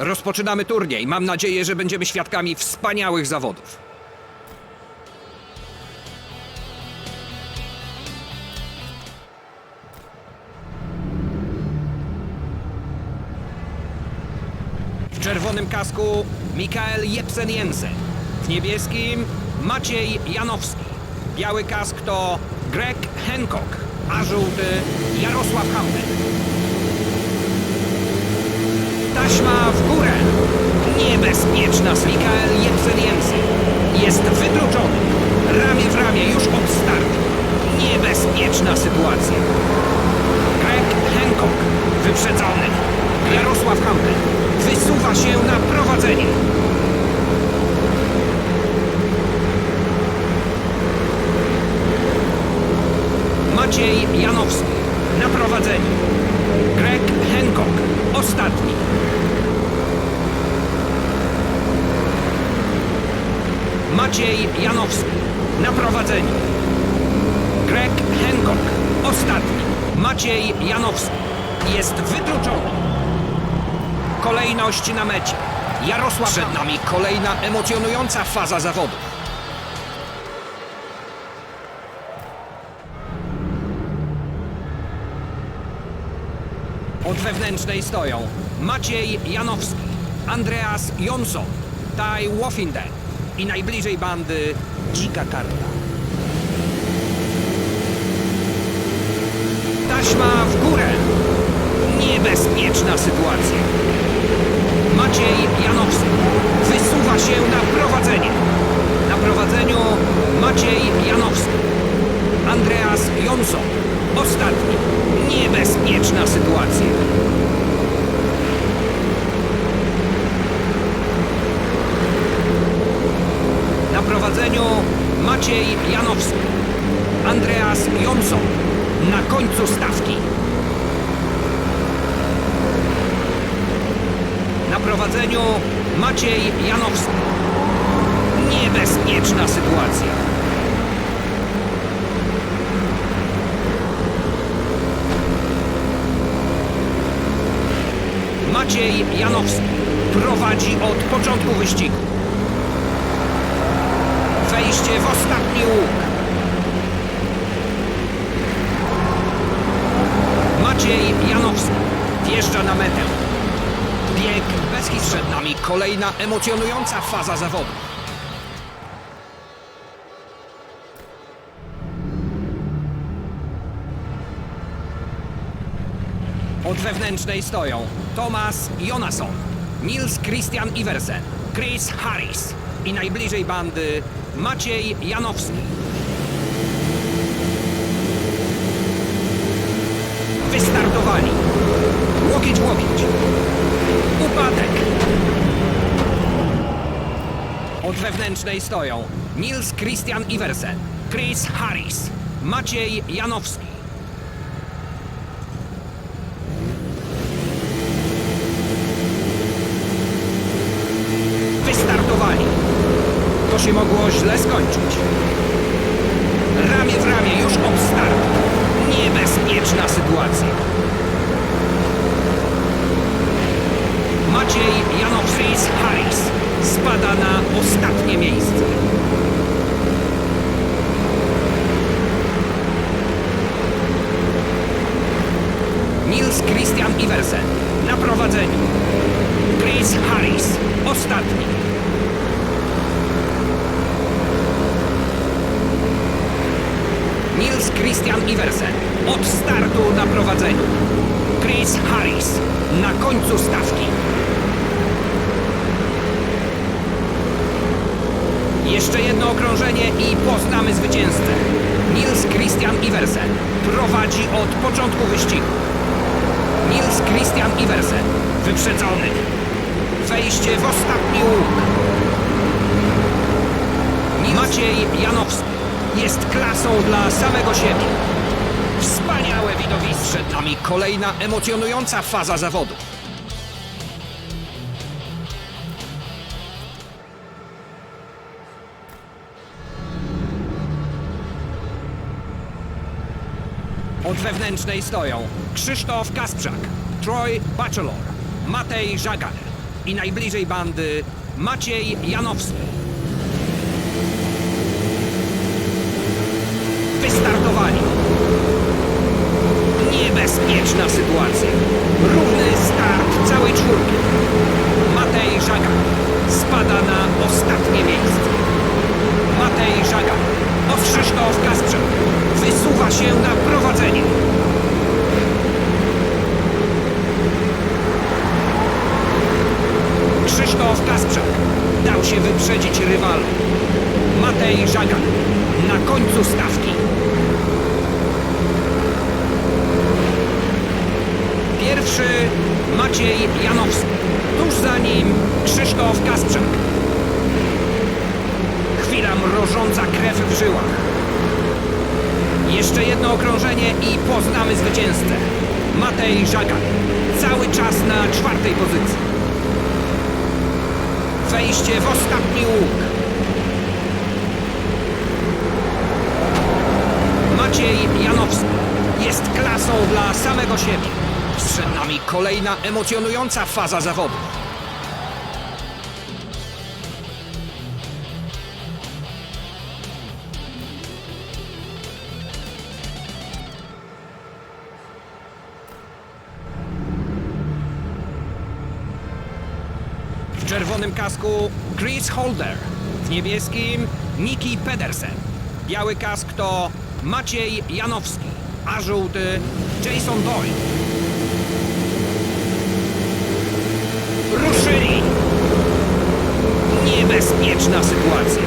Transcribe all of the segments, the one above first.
Rozpoczynamy turniej. Mam nadzieję, że będziemy świadkami wspaniałych zawodów. W czerwonym kasku Mikael Jepsen Jensen. W niebieskim Maciej Janowski. Biały kask to Greg Hancock, a żółty Jarosław Hampel. Taśma w górę. Niebezpieczna z Mikael Jepsen Jensen. Jest wykluczony. Ramię w ramię już od startu. Niebezpieczna sytuacja. Greg Hancock wyprzedzony. Jarosław Hampel wysuwa się na prowadzenie. Maciej Janowski na prowadzeniu. Greg Hancock ostatni. Maciej Janowski na prowadzeniu. Greg Hancock ostatni. Maciej Janowski jest wykluczony. Kolejność na mecie. Jarosław Przed nami kolejna emocjonująca faza zawodów. Od wewnętrznej stoją Maciej Janowski, Andreas Jonsson, Tai Wofinden i najbliżej bandy Dzika Karta. Taśma w górę. Niebezpieczna sytuacja. Maciej Janowski wysuwa się na prowadzenie. Na prowadzeniu Maciej Janowski. Andreas Jonsson. Ostatni. Niebezpieczna sytuacja. Na prowadzeniu Maciej Janowski. Na końcu stawki. Na prowadzeniu Maciej Janowski. Niebezpieczna sytuacja. Maciej Janowski prowadzi od początku wyścigu. Wejście w ostatni łuk. Maciej Janowski wjeżdża na metę. Bieg bez hit przed nami. Kolejna emocjonująca faza zawodu. Od wewnętrznej stoją Thomas Jonasson, Nils Christian Iversen, Chris Harris i najbliżej bandy Maciej Janowski. Wystartowali. Łokieć łokieć. Upadek. Od wewnętrznej stoją Nils Christian Iversen, Chris Harris, Maciej Janowski. Wystartowali. To się mogło źle skończyć. Ramię w ramię już od startu. Niebezpieczna sytuacja. Maciej Janowskis Harris spada na ostatnie miejsce. Nils Christian Iversen na prowadzeniu. Chris Harris ostatni. Nils Christian Iversen od startu na prowadzeniu. Chris Harris na końcu stawki. Jeszcze jedno okrążenie i poznamy zwycięzcę. Nils Christian Iversen prowadzi od początku wyścigu. Nils Christian Iversen wyprzedzony. Wejście w ostatni łuk. Maciej Janowski jest klasą dla samego siebie. Wspaniałe widowisko. Przed nami kolejna emocjonująca faza zawodu. Od wewnętrznej stoją Krzysztof Kasprzak, Troy Bachelor, Matej Żagar i najbliżej bandy Maciej Janowski. Wystartowali. Niebezpieczna sytuacja. Równy start całej czwórki. Matej Żaga spada na ostatnie miejsce. Matej Żaga. Krzysztof Kasprzak wysuwa się na prowadzenie. Krzysztof Kasprzak dał się wyprzedzić rywalom. Matej Żagan na końcu stawki. Pierwszy Maciej Janowski. Tuż za nim Krzysztof Kasprzak. Chwila mrożąca krew w żyłach. Jeszcze jedno okrążenie i poznamy zwycięzcę. Matej Żagan. Cały czas na czwartej pozycji. Wejście w ostatni łuk. Maciej Janowski jest klasą dla samego siebie. Przed nami kolejna emocjonująca faza zawodu. Czerwonym kasku Chris Holder, w niebieskim Niki Pedersen. Biały kask to Maciej Janowski, a żółty Jason Doyle. Ruszyli! Niebezpieczna sytuacja.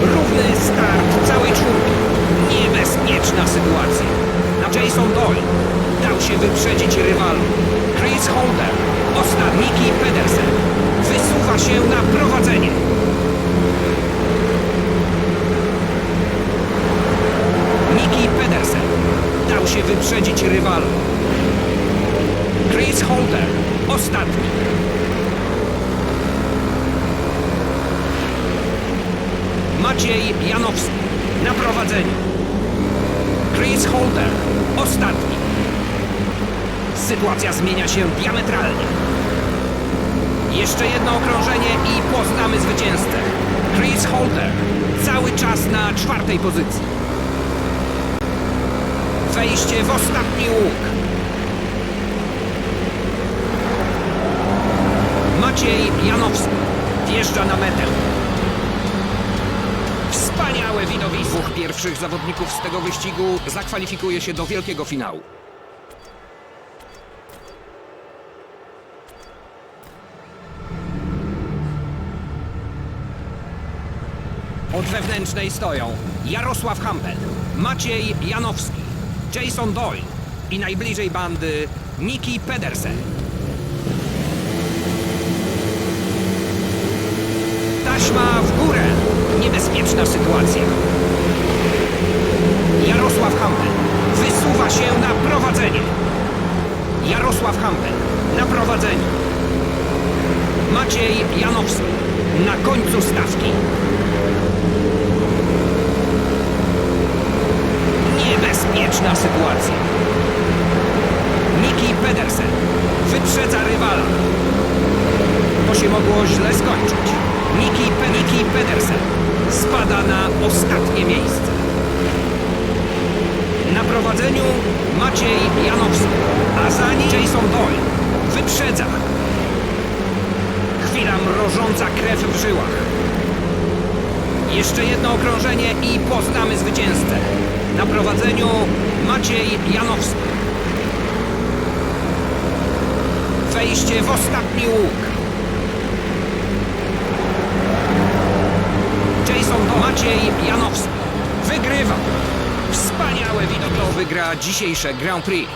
Równy start całej czwórki. Niebezpieczna sytuacja. Na Jason Doyle dał się wyprzedzić rywalom. Chris Holder, ostatniki Pedersen, wysuwa się na prowadzenie. Niki Pedersen dał się wyprzedzić rywalom. Chris Holder, ostatni. Maciej Janowski na prowadzeniu. Chris Holder, ostatni. Sytuacja zmienia się diametralnie. Jeszcze jedno okrążenie i poznamy zwycięzcę. Chris Holder, cały czas na czwartej pozycji. Wejście w ostatni łuk. Maciej Janowski wjeżdża na metę. Widowisko. Dwóch pierwszych zawodników z tego wyścigu zakwalifikuje się do wielkiego finału. Od wewnętrznej stoją Jarosław Hampel, Maciej Janowski, Jason Doyle i najbliżej bandy Niki Pedersen. Taśma. Niebezpieczna sytuacja. Jarosław Hampel wysuwa się na prowadzenie. Jarosław Hampel na prowadzeniu. Maciej Janowski na końcu stawki. Niebezpieczna sytuacja. Niki Pedersen wyprzedza rywala. To się mogło źle skończyć. Niki, Pe Niki Pedersen spada na ostatnie miejsce. Na prowadzeniu Maciej Janowski, a za nim Jason Doyle wyprzedza. Chwila mrożąca krew w żyłach. Jeszcze jedno okrążenie i poznamy zwycięzcę. Na prowadzeniu Maciej Janowski. Wejście w ostatni łuk. Jason to Maciej Janowski. Wygrywa. Wspaniałe widok. Wygra dzisiejsze Grand Prix.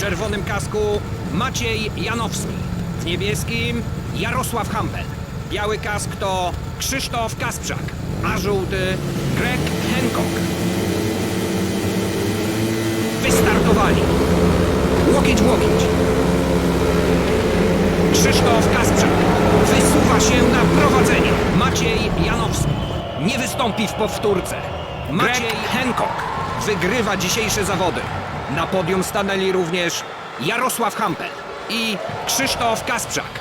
Czerwonym kasku Maciej Janowski. W niebieskim Jarosław Hampel. Biały kask to Krzysztof Kasprzak, a żółty Greg Hancock. Wystartowali. Łokieć w łokieć. Krzysztof Kasprzak wysuwa się na prowadzenie. Maciej Janowski nie wystąpi w powtórce. Maciej Hancock wygrywa dzisiejsze zawody. Na podium stanęli również Jarosław Hampel i Krzysztof Kasprzak.